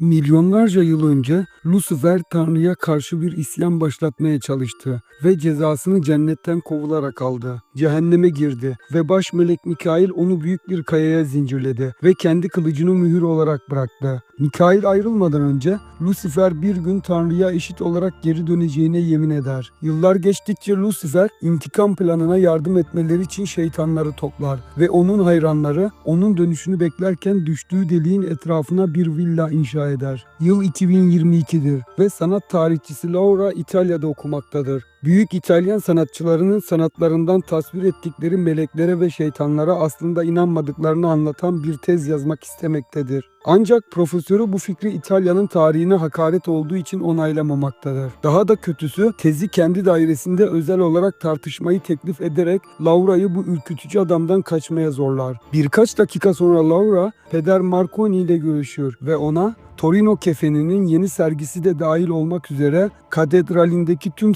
Milyonlarca yıl önce Lucifer Tanrı'ya karşı bir isyan başlatmaya çalıştı ve cezasını cennetten kovularak aldı. Cehenneme girdi ve baş melek Mikail onu büyük bir kayaya zincirledi ve kendi kılıcını mühür olarak bıraktı. Mikail ayrılmadan önce Lucifer bir gün Tanrı'ya eşit olarak geri döneceğine yemin eder. Yıllar geçtikçe Lucifer intikam planına yardım etmeleri için şeytanları toplar ve onun hayranları onun dönüşünü beklerken düştüğü deliğin etrafına bir villa inşa eder. Yıl 2022'dir ve sanat tarihçisi Laura İtalya'da okumaktadır. Büyük İtalyan sanatçılarının sanatlarından tasvir ettikleri meleklere ve şeytanlara aslında inanmadıklarını anlatan bir tez yazmak istemektedir. Ancak profesörü bu fikri İtalya'nın tarihine hakaret olduğu için onaylamamaktadır. Daha da kötüsü tezi kendi dairesinde özel olarak tartışmayı teklif ederek Laura'yı bu ürkütücü adamdan kaçmaya zorlar. Birkaç dakika sonra Laura Peder Marconi ile görüşüyor ve ona Torino kefeninin yeni sergisi de dahil olmak üzere katedralindeki tüm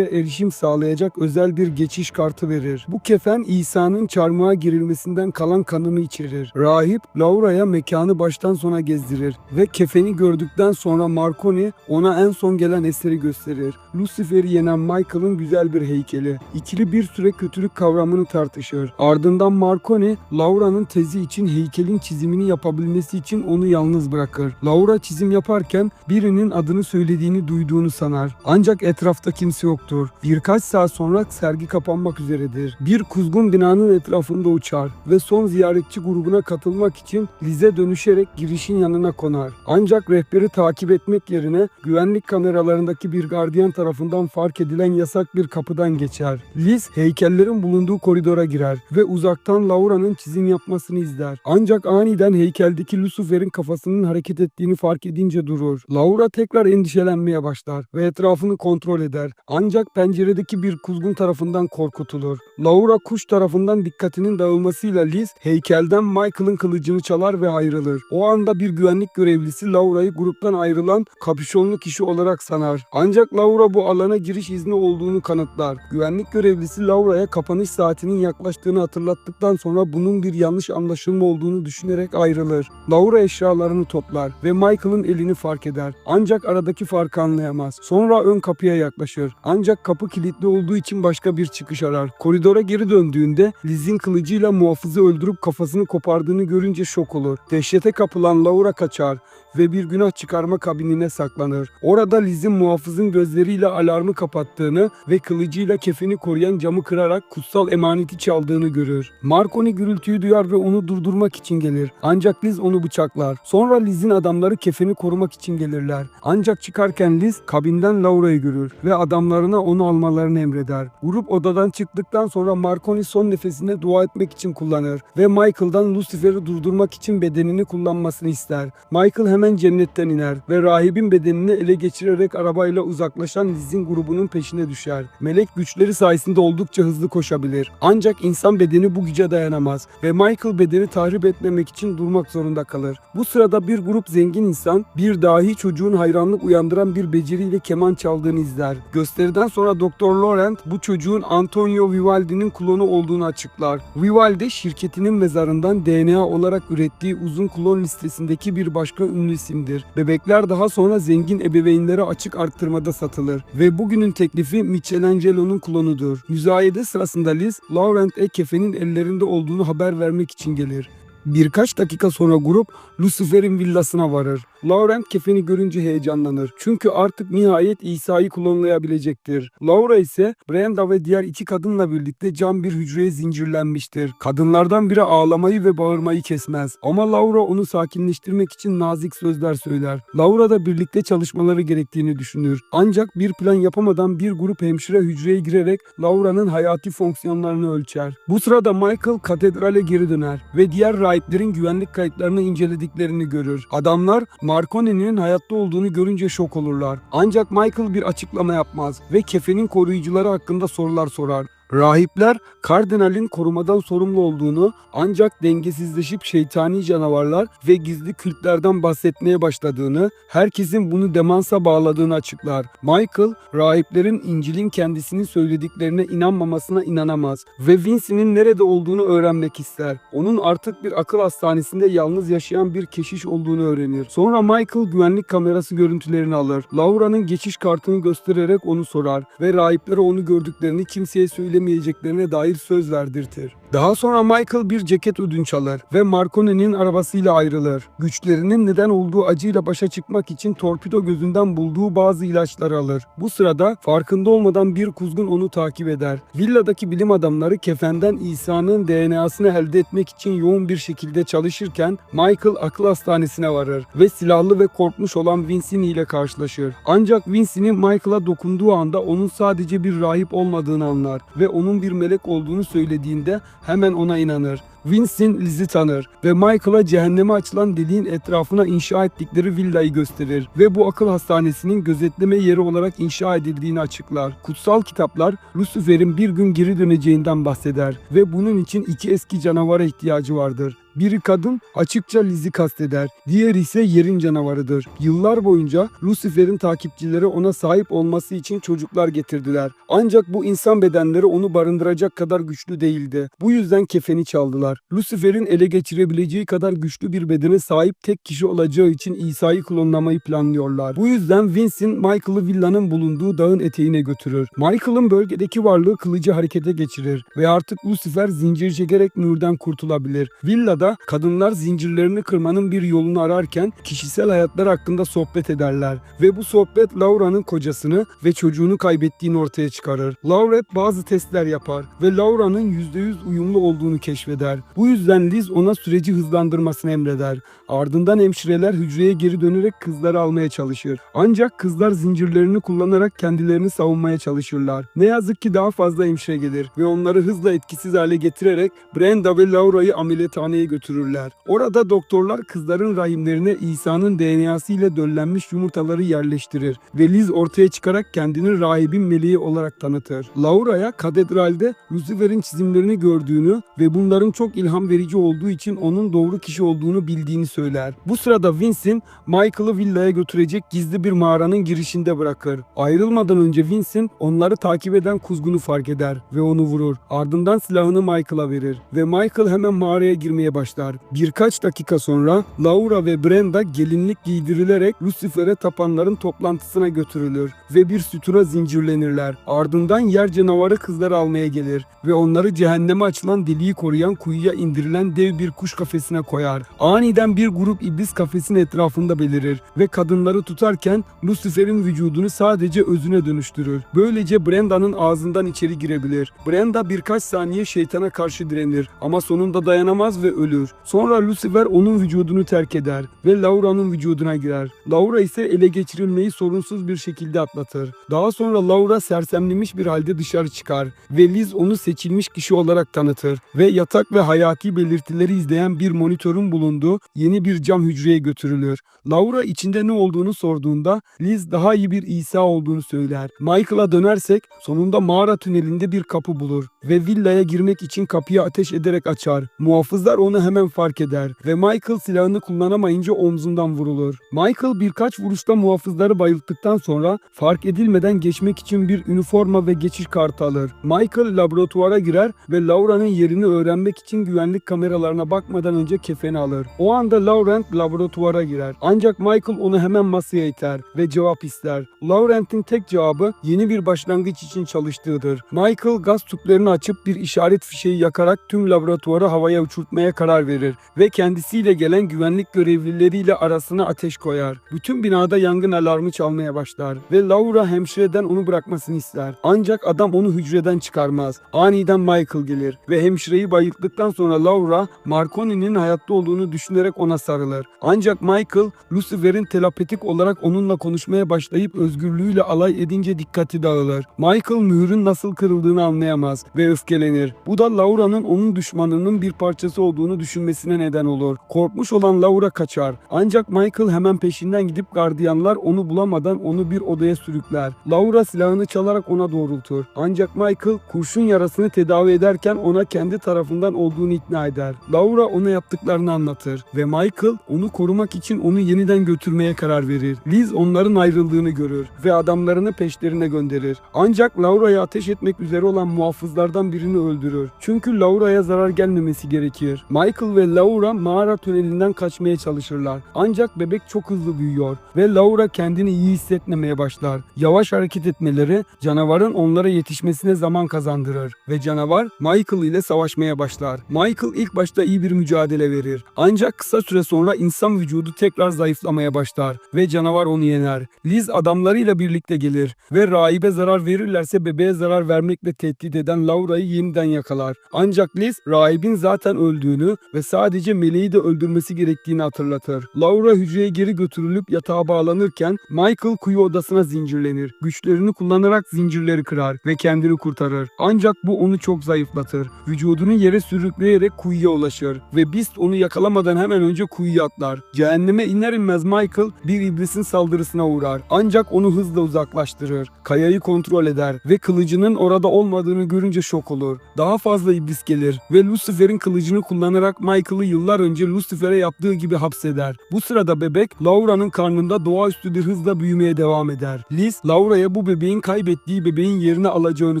sergilere erişim sağlayacak özel bir geçiş kartı verir. Bu kefen İsa'nın çarmıha girilmesinden kalan kanını içerir. Rahip Laura'ya mekanı baştan sona gezdirir ve kefeni gördükten sonra Marconi ona en son gelen eseri gösterir. Lucifer'i yenen Michael'ın güzel bir heykeli. İkili bir süre kötülük kavramını tartışır. Ardından Marconi, Laura'nın tezi için heykelin çizimini yapabilmesi için onu yalnız bırakır. Laura çizim yaparken birinin adını söylediğini duyduğunu sanar. Ancak etrafta kimse yoktur. Birkaç saat sonra sergi kapanmak üzeredir. Bir kuzgun binanın etrafında uçar ve son ziyaretçi grubuna katılmak için Liz'e dönüşerek girişin yanına konar. Ancak rehberi takip etmek yerine güvenlik kameralarındaki bir gardiyan tarafından fark edilen yasak bir kapıdan geçer. Liz heykellerin bulunduğu koridora girer ve uzaktan Laura'nın çizim yapmasını izler. Ancak aniden heykeldeki Lucifer'in kafasının hareket ettiğini fark edince durur. Laura tekrar endişelenmeye başlar ve etrafını kontrol eder. Ancak penceredeki bir kuzgun tarafından korkutulur. Laura kuş tarafından dikkatinin dağılmasıyla Liz heykelden Michael'ın kılıcını çalar ve ayrılır. O anda bir güvenlik görevlisi Laura'yı gruptan ayrılan kapüşonlu kişi olarak sanar. Ancak Laura bu alana giriş izni olduğunu kanıtlar. Güvenlik görevlisi Laura'ya kapanış saatinin yaklaştığını hatırlattıktan sonra bunun bir yanlış anlaşılma olduğunu düşünerek ayrılır. Laura eşyalarını toplar ve Michael'ın elini fark eder. Ancak aradaki farkı anlayamaz. Sonra ön kapıya yaklaşır. Ancak kapı kilitli olduğu için başka bir çıkış arar. Koridora geri döndüğünde Liz'in kılıcıyla muhafızı öldürüp kafasını kopardığını görünce şok olur. Dehşete kapılan Laura kaçar ve bir günah çıkarma kabinine saklanır. Orada Liz'in muhafızın gözleriyle alarmı kapattığını ve kılıcıyla kefeni koruyan camı kırarak kutsal emaneti çaldığını görür. Marconi gürültüyü duyar ve onu durdurmak için gelir. Ancak Liz onu bıçaklar. Sonra Liz'in adamları kefeni korumak için gelirler. Ancak çıkarken Liz kabinden Laura'yı görür ve adamlarına onu almalarını emreder. Grup odadan çıktıktan sonra Marconi son nefesine dua etmek için kullanır ve Michael'dan Lucifer'i durdurmak için bedenini kullanmasını ister. Michael hemen cennetten iner ve rahibin bedenini ele geçirerek arabayla uzaklaşan Liz'in grubunun peşine düşer. Melek güçleri sayesinde oldukça hızlı koşabilir. Ancak insan bedeni bu güce dayanamaz ve Michael bedeni tahrip etmemek için durmak zorunda kalır. Bu sırada bir grup zengin insan bir dahi çocuğun hayranlık uyandıran bir beceriyle keman çaldığını izler. Gösteriden sonra Doktor Laurent bu çocuğun Antonio Vivaldi'nin klonu olduğunu açıklar. Vivaldi şirketinin mezarından DNA olarak ürettiği uzun klon listesindeki bir başka ünlü isimdir. Bebekler daha sonra zengin ebeveynlere açık arttırmada satılır ve bugünün teklifi Michelangelo'nun klonudur. Müzayede sırasında Liz, Laurent e kefenin ellerinde olduğunu haber vermek için gelir. Birkaç dakika sonra grup Lucifer'in villasına varır. Laurent kefeni görünce heyecanlanır. Çünkü artık nihayet İsa'yı klonlayabilecektir. Laura ise Brenda ve diğer iki kadınla birlikte cam bir hücreye zincirlenmiştir. Kadınlardan biri ağlamayı ve bağırmayı kesmez. Ama Laura onu sakinleştirmek için nazik sözler söyler. Laura da birlikte çalışmaları gerektiğini düşünür. Ancak bir plan yapamadan bir grup hemşire hücreye girerek Laura'nın hayati fonksiyonlarını ölçer. Bu sırada Michael katedrale geri döner ve diğer rahiplerin güvenlik kayıtlarını incelediklerini görür. Adamlar Marconi'nin hayatta olduğunu görünce şok olurlar. Ancak Michael bir açıklama yapmaz ve kefenin koruyucuları hakkında sorular sorar. Rahipler kardinalin korumadan sorumlu olduğunu ancak dengesizleşip şeytani canavarlar ve gizli kültlerden bahsetmeye başladığını, herkesin bunu demansa bağladığını açıklar. Michael, rahiplerin İncil'in kendisinin söylediklerine inanmamasına inanamaz ve Vincent'in nerede olduğunu öğrenmek ister. Onun artık bir akıl hastanesinde yalnız yaşayan bir keşiş olduğunu öğrenir. Sonra Michael güvenlik kamerası görüntülerini alır. Laura'nın geçiş kartını göstererek onu sorar ve rahiplere onu gördüklerini kimseye söylemeyeceklerine dair söz verdirtir. Daha sonra Michael bir ceket ödünç alır ve Marconi'nin arabasıyla ayrılır. Güçlerinin neden olduğu acıyla başa çıkmak için torpido gözünden bulduğu bazı ilaçları alır. Bu sırada farkında olmadan bir kuzgun onu takip eder. Villadaki bilim adamları kefenden İsa'nın DNA'sını elde etmek için yoğun bir şekilde çalışırken Michael akıl hastanesine varır ve silahlı ve korkmuş olan Vincini ile karşılaşır. Ancak Vincini Michael'a dokunduğu anda onun sadece bir rahip olmadığını anlar ve onun bir melek olduğunu söylediğinde hemen ona inanır. Vincent Liz'i tanır ve Michael'a cehenneme açılan deliğin etrafına inşa ettikleri villayı gösterir ve bu akıl hastanesinin gözetleme yeri olarak inşa edildiğini açıklar. Kutsal kitaplar Lucifer'in bir gün geri döneceğinden bahseder ve bunun için iki eski canavara ihtiyacı vardır. Biri kadın açıkça Liz'i kasteder. Diğeri ise yerin canavarıdır. Yıllar boyunca Lucifer'in takipçileri ona sahip olması için çocuklar getirdiler. Ancak bu insan bedenleri onu barındıracak kadar güçlü değildi. Bu yüzden kefeni çaldılar. Lucifer'in ele geçirebileceği kadar güçlü bir bedene sahip tek kişi olacağı için İsa'yı klonlamayı planlıyorlar. Bu yüzden Vincent Michael'ı villanın bulunduğu dağın eteğine götürür. Michael'ın bölgedeki varlığı kılıcı harekete geçirir ve artık Lucifer zincir çekerek mühürden kurtulabilir. Villada kadınlar zincirlerini kırmanın bir yolunu ararken kişisel hayatlar hakkında sohbet ederler ve bu sohbet Laura'nın kocasını ve çocuğunu kaybettiğini ortaya çıkarır. Lauret bazı testler yapar ve Laura'nın %100 uyumlu olduğunu keşfeder. Bu yüzden Liz ona süreci hızlandırmasını emreder. Ardından hemşireler hücreye geri dönerek kızları almaya çalışır. Ancak kızlar zincirlerini kullanarak kendilerini savunmaya çalışırlar. Ne yazık ki daha fazla hemşire gelir ve onları hızla etkisiz hale getirerek Brenda ve Laura'yı ameliyathaneye götürürler. Orada doktorlar kızların rahimlerine İsa'nın DNA'sı ile döllenmiş yumurtaları yerleştirir ve Liz ortaya çıkarak kendini rahibin meleği olarak tanıtır. Laura'ya katedralde Lucifer'in çizimlerini gördüğünü ve bunların çok ilham verici olduğu için onun doğru kişi olduğunu bildiğini söyler. Bu sırada Vincent Michael'ı villaya götürecek gizli bir mağaranın girişinde bırakır. Ayrılmadan önce Vincent onları takip eden kuzgunu fark eder ve onu vurur. Ardından silahını Michael'a verir ve Michael hemen mağaraya girmeye başlar. Birkaç dakika sonra Laura ve Brenda gelinlik giydirilerek Lucifer'e tapanların toplantısına götürülür ve bir sütuna zincirlenirler. Ardından yer canavarı kızları almaya gelir ve onları cehenneme açılan deliği koruyan kuyuya indirilen dev bir kuş kafesine koyar. Aniden bir grup iblis kafesin etrafında belirir ve kadınları tutarken Lucifer'in vücudunu sadece özüne dönüştürür. Böylece Brenda'nın ağzından içeri girebilir. Brenda birkaç saniye şeytana karşı direnir ama sonunda dayanamaz ve ölür. Sonra Lucifer onun vücudunu terk eder ve Laura'nın vücuduna girer. Laura ise ele geçirilmeyi sorunsuz bir şekilde atlatır. Daha sonra Laura sersemlemiş bir halde dışarı çıkar ve Liz onu seçilmiş kişi olarak tanıtır ve yatak ve hayati belirtileri izleyen bir monitörün bulunduğu yeni bir cam hücreye götürülür. Laura içinde ne olduğunu sorduğunda Liz daha iyi bir İsa olduğunu söyler. Michael'a dönersek sonunda mağara tünelinde bir kapı bulur ve villaya girmek için kapıyı ateş ederek açar. Muhafızlar onu hemen fark eder ve Michael silahını kullanamayınca omzundan vurulur. Michael birkaç vuruşta muhafızları bayılttıktan sonra fark edilmeden geçmek için bir üniforma ve geçiş kartı alır. Michael laboratuvara girer ve Laura'nın yerini öğrenmek için güvenlik kameralarına bakmadan önce kefeni alır. O anda Laurent laboratuvara girer. Ancak Michael onu hemen masaya iter ve cevap ister. Laurent'in tek cevabı yeni bir başlangıç için çalıştığıdır. Michael gaz tüplerini açıp bir işaret fişeği yakarak tüm laboratuvarı havaya uçurtmaya karar verir ve kendisiyle gelen güvenlik görevlileriyle arasına ateş koyar. Bütün binada yangın alarmı çalmaya başlar ve Laura hemşireden onu bırakmasını ister. Ancak adam onu hücreden çıkarmaz. Aniden Michael gelir ve hemşireyi bayılttıktan sonra Laura Marconi'nin hayatta olduğunu düşünerek ona sarılır. Ancak Michael Lucifer'in telepatik olarak onunla konuşmaya başlayıp özgürlüğüyle alay edince dikkati dağılır. Michael mühürün nasıl kırıldığını anlayamaz ve öfkelenir. Bu da Laura'nın onun düşmanının bir parçası olduğunu düşünmesine neden olur. Korkmuş olan Laura kaçar. Ancak Michael hemen peşinden gidip gardiyanlar onu bulamadan onu bir odaya sürükler. Laura silahını çalarak ona doğrultur. Ancak Michael kurşun yarasını tedavi ederken ona kendi tarafından olduğunu ikna eder. Laura ona yaptıklarını anlatır ve Michael onu korumak için onu yeniden götürmeye karar verir. Liz onların ayrıldığını görür ve adamlarını peşlerine gönderir. Ancak Laura'ya ateş etmek üzere olan muhafızlardan birini öldürür. Çünkü Laura'ya zarar gelmemesi gerekir. Michael ve Laura mağara tünelinden kaçmaya çalışırlar. Ancak bebek çok hızlı büyüyor ve Laura kendini iyi hissetmemeye başlar. Yavaş hareket etmeleri canavarın onlara yetişmesine zaman kazandırır ve canavar Michael ile savaşmaya başlar. Michael ilk başta iyi bir mücadele verir. Ancak kısa süre sonra insan vücudu tekrar zayıflamaya başlar ve canavar onu yener. Liz adamlarıyla birlikte gelir ve rahibe zarar verirlerse bebeğe zarar vermekle tehdit eden Laura'yı yeniden yakalar. Ancak Liz rahibin zaten öldüğünü ve sadece meleği de öldürmesi gerektiğini hatırlatır. Laura hücreye geri götürülüp yatağa bağlanırken Michael kuyu odasına zincirlenir. Güçlerini kullanarak zincirleri kırar ve kendini kurtarır. Ancak bu onu çok zayıflatır. Vücudunu yere sürükleyerek kuyuya ulaşır ve Beast onu yakalamadan hemen önce kuyuya atlar. Cehenneme iner inmez Michael bir iblisin saldırısına uğrar. Ancak onu hızla uzaklaştırır. Kayayı kontrol eder ve kılıcının orada olmadığını görünce şok olur. Daha fazla iblis gelir ve Lucifer'in kılıcını kullanarak Michael'ı yıllar önce Lucifer'e yaptığı gibi hapseder. Bu sırada bebek Laura'nın karnında doğaüstü bir hızla büyümeye devam eder. Liz, Laura'ya bu bebeğin kaybettiği bebeğin yerini alacağını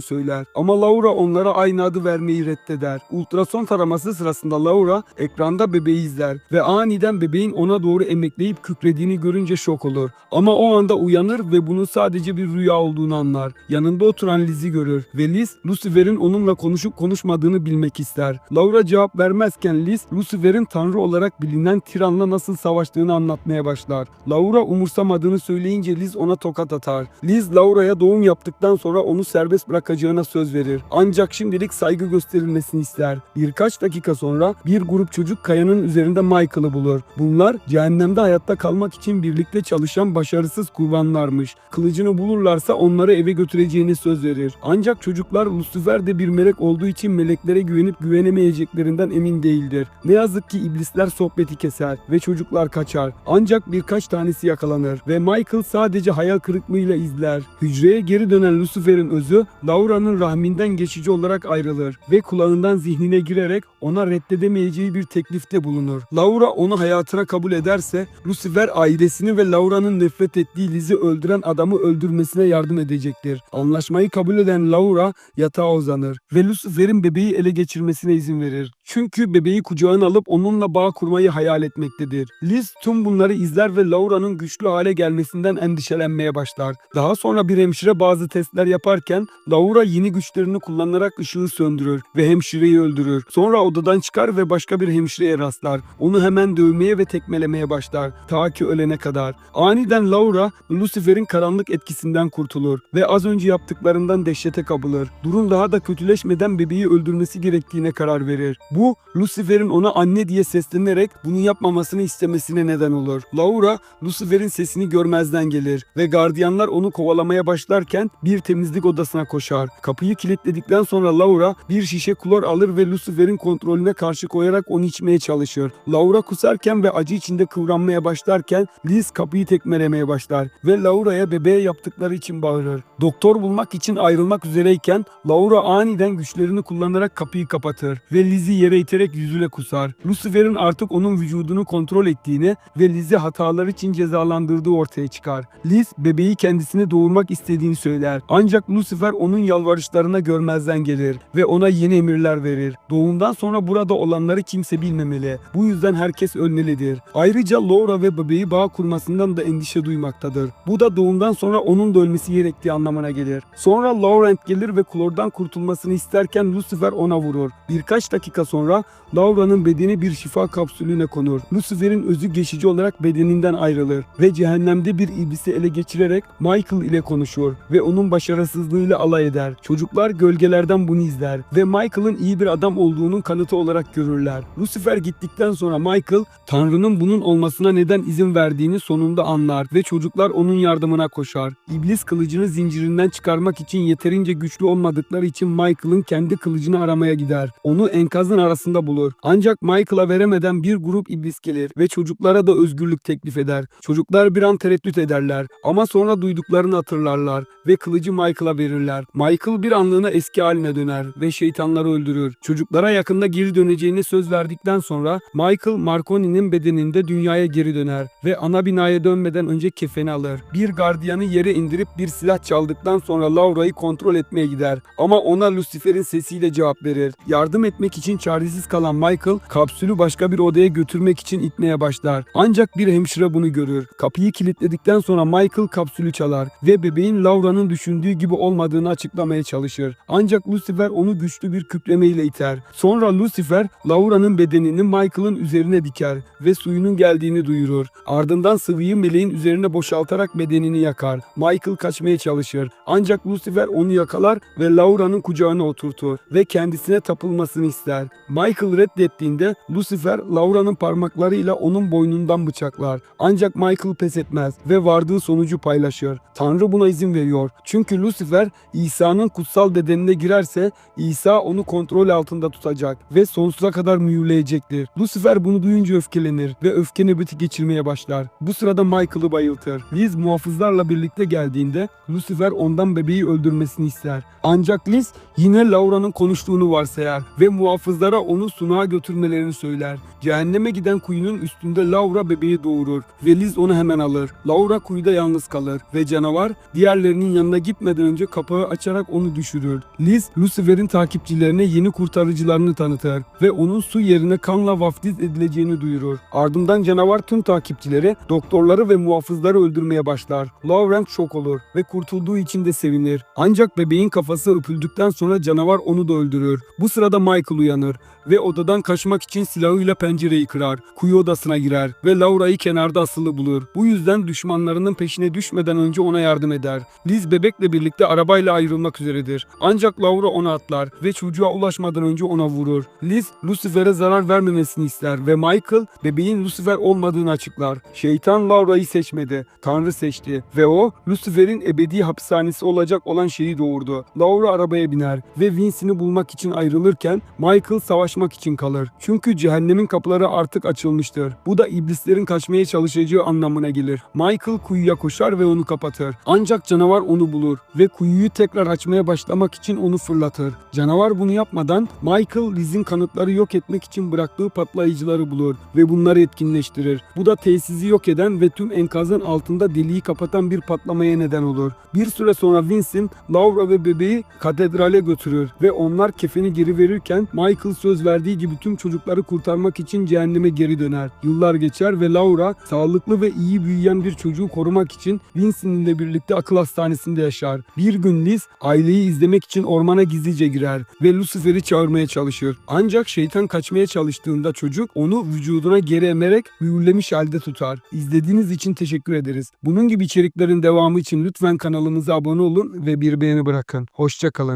söyler. Ama Laura onlara aynı adı vermeyi reddeder. Ultrason taraması sırasında Laura ekranda bebeği izler ve aniden bebeğin ona doğru emekleyip kükrediğini görünce şok olur. Ama o anda uyanır ve bunun sadece bir rüya olduğunu anlar. Yanında oturan Liz'i görür ve Liz, Lucifer'in onunla konuşup konuşmadığını bilmek ister. Laura cevap vermezken Liz, Lucifer'in tanrı olarak bilinen Tiran'la nasıl savaştığını anlatmaya başlar. Laura umursamadığını söyleyince Liz ona tokat atar. Liz, Laura'ya doğum yaptıktan sonra onu serbest bırakacağına söz verir. Ancak şimdilik saygı gösterilmesini ister. Birkaç dakika sonra bir grup çocuk kayanın üzerinde Michael'ı bulur. Bunlar cehennemde hayatta kalmak için birlikte çalışan başarısız kurbanlarmış. Kılıcını bulurlarsa onları eve götüreceğini söz verir. Ancak çocuklar Lucifer de bir melek olduğu için meleklere güvenip güvenemeyeceklerinden emin değildir. Ne yazık ki iblisler sohbeti keser ve çocuklar kaçar. Ancak birkaç tanesi yakalanır ve Michael sadece hayal kırıklığıyla izler. Hücreye geri dönen Lucifer'in özü Laura'nın rahminden geçici olarak ayrılır ve kulağından zihnine girerek ona reddedemeyeceği bir teklifte bulunur. Laura onu hayatına kabul ederse Lucifer ailesini ve Laura'nın nefret ettiği Liz'i öldüren adamı öldürmesine yardım edecektir. Anlaşmayı kabul eden Laura yatağa uzanır ve Lucifer'in bebeği ele geçirmesine izin verir. Çünkü bebeği kucağına alıp onunla bağ kurmayı hayal etmektedir. Liz tüm bunları izler ve Laura'nın güçlü hale gelmesinden endişelenmeye başlar. Daha sonra bir hemşire bazı testler yaparken Laura yeni güçlerini kullanarak ışığı söndürür ve hemşireyi öldürür. Sonra odadan çıkar ve başka bir hemşireye rastlar. Onu hemen dövmeye ve tekmelemeye başlar. Ta ki ölene kadar. Aniden Laura Lucifer'in karanlık etkisinden kurtulur ve az önce yaptıklarından dehşete kapılır. Durum daha da kötüleşmeden bebeği öldürmesi gerektiğine karar verir. Bu Lucifer'in ona anne diye seslenerek bunu yapmamasını istemesine neden olur. Laura Lucifer'in sesini görmezden gelir ve gardiyanlar onu kovalamaya başlarken bir temizlik odasına koşar. Kapıyı kilitledikten sonra Laura bir şişe klor alır ve Lucifer'in kontrolüne karşı koyarak onu içmeye çalışır. Laura kusarken ve acı içinde kıvranmaya başlarken Liz kapıyı tekmelemeye başlar ve Laura'ya bebeğe yaptıkları için bağırır. Doktor bulmak için ayrılmak üzereyken Laura aniden güçlerini kullanarak kapıyı kapatır ve Liz'i yere iterek yüzüne kusar. Lucifer'in artık onun vücudunu kontrol ettiğini ve Liz'i hatalar için cezalandırdığı ortaya çıkar. Liz bebeği kendisine doğurmak istediğini söyler. Ancak Lucifer onun yalvarışlarına görmezden gelir ve ona yeni emirler verir. Doğumdan sonra burada olanları kimse bilmemeli. Bu yüzden herkes ölmelidir. Ayrıca Laura ve bebeği bağ kurmasından da endişe duymaktadır. Bu da doğumdan sonra onun da ölmesi gerektiği anlamına gelir. Sonra Laurent gelir ve klordan kurtulmasını isterken Lucifer ona vurur. Birkaç dakika sonra sonra Laura'nın bedeni bir şifa kapsülüne konur. Lucifer'in özü geçici olarak bedeninden ayrılır ve cehennemde bir iblisi ele geçirerek Michael ile konuşur ve onun başarısızlığıyla alay eder. Çocuklar gölgelerden bunu izler ve Michael'ın iyi bir adam olduğunun kanıtı olarak görürler. Lucifer gittikten sonra Michael, Tanrı'nın bunun olmasına neden izin verdiğini sonunda anlar ve çocuklar onun yardımına koşar. İblis kılıcını zincirinden çıkarmak için yeterince güçlü olmadıkları için Michael'ın kendi kılıcını aramaya gider. Onu enkazın arasında bulur. Ancak Michael'a veremeden bir grup iblis gelir ve çocuklara da özgürlük teklif eder. Çocuklar bir an tereddüt ederler ama sonra duyduklarını hatırlarlar ve kılıcı Michael'a verirler. Michael bir anlığına eski haline döner ve şeytanları öldürür. Çocuklara yakında geri döneceğini söz verdikten sonra Michael Marconi'nin bedeninde dünyaya geri döner ve ana binaya dönmeden önce kefeni alır. Bir gardiyanı yere indirip bir silah çaldıktan sonra Laura'yı kontrol etmeye gider. Ama ona Lucifer'in sesiyle cevap verir. Yardım etmek için çaresiz kalan Michael kapsülü başka bir odaya götürmek için itmeye başlar. Ancak bir hemşire bunu görür. Kapıyı kilitledikten sonra Michael kapsülü çalar ve bebeğin Laura'nın düşündüğü gibi olmadığını açıklamaya çalışır. Ancak Lucifer onu güçlü bir kükremeyle iter. Sonra Lucifer Laura'nın bedenini Michael'ın üzerine diker ve suyunun geldiğini duyurur. Ardından sıvıyı meleğin üzerine boşaltarak bedenini yakar. Michael kaçmaya çalışır. Ancak Lucifer onu yakalar ve Laura'nın kucağına oturtur ve kendisine tapılmasını ister. Michael reddettiğinde Lucifer Laura'nın parmaklarıyla onun boynundan bıçaklar. Ancak Michael pes etmez ve vardığı sonucu paylaşır. Tanrı buna izin veriyor. Çünkü Lucifer İsa'nın kutsal bedenine girerse İsa onu kontrol altında tutacak ve sonsuza kadar mühürleyecektir. Lucifer bunu duyunca öfkelenir ve öfke nöbeti geçirmeye başlar. Bu sırada Michael'ı bayıltır. Liz muhafızlarla birlikte geldiğinde Lucifer ondan bebeği öldürmesini ister. Ancak Liz yine Laura'nın konuştuğunu varsayar ve muhafızlara onu sunağa götürmelerini söyler. Cehenneme giden kuyunun üstünde Laura bebeği doğurur ve Liz onu hemen alır. Laura kuyuda yalnız kalır ve canavar diğerlerinin yanına gitmeden önce kapağı açarak onu düşürür. Liz, Lucifer'in takipçilerine yeni kurtarıcılarını tanıtır ve onun su yerine kanla vaftiz edileceğini duyurur. Ardından canavar tüm takipçileri, doktorları ve muhafızları öldürmeye başlar. Laurent şok olur ve kurtulduğu için de sevinir. Ancak bebeğin kafası öpüldükten sonra canavar onu da öldürür. Bu sırada Michael uyanır ve odadan kaçmak için silahıyla pencereyi kırar. Kuyu odasına girer ve Laura'yı kenarda asılı bulur. Bu yüzden düşmanlarının peşine düşmeden önce ona yardım eder. Liz bebekle birlikte arabayla ayrılmak üzeredir. Ancak Laura ona atlar ve çocuğa ulaşmadan önce ona vurur. Liz Lucifer'e zarar vermemesini ister ve Michael bebeğin Lucifer olmadığını açıklar. Şeytan Laura'yı seçmedi. Tanrı seçti ve o Lucifer'in ebedi hapishanesi olacak olan şeyi doğurdu. Laura arabaya biner ve Vince'ini bulmak için ayrılırken Michael savaşmak için kalır. Çünkü cehennemin kapıları artık açılmıştır. Bu da iblislerin kaçmaya çalışacağı anlamına gelir. Michael kuyuya koşar ve onu kapatır. Ancak canavar onu bulur ve kuyuyu tekrar açmaya başlamak için onu fırlatır. Canavar bunu yapmadan Michael Liz'in kanıtları yok etmek için bıraktığı patlayıcıları bulur ve bunları etkinleştirir. Bu da tesisi yok eden ve tüm enkazın altında deliği kapatan bir patlamaya neden olur. Bir süre sonra Vincent, Laura ve bebeği katedrale götürür ve onlar kefeni geri verirken Michael söz verdiği gibi tüm çocukları kurtarmak için cehenneme geri döner. Yıllar geçer ve Laura sağlıklı ve iyi büyüyen bir çocuğu korumak için Vincent ile birlikte akıl hastanesinde yaşar. Bir gün Liz aileyi izlemek için ormana gizlice girer ve Lucifer'i çağırmaya çalışır. Ancak şeytan kaçmaya çalıştığında çocuk onu vücuduna geri emerek mühürlemiş halde tutar. İzlediğiniz için teşekkür ederiz. Bunun gibi içeriklerin devamı için lütfen kanalımıza abone olun ve bir beğeni bırakın. Hoşçakalın.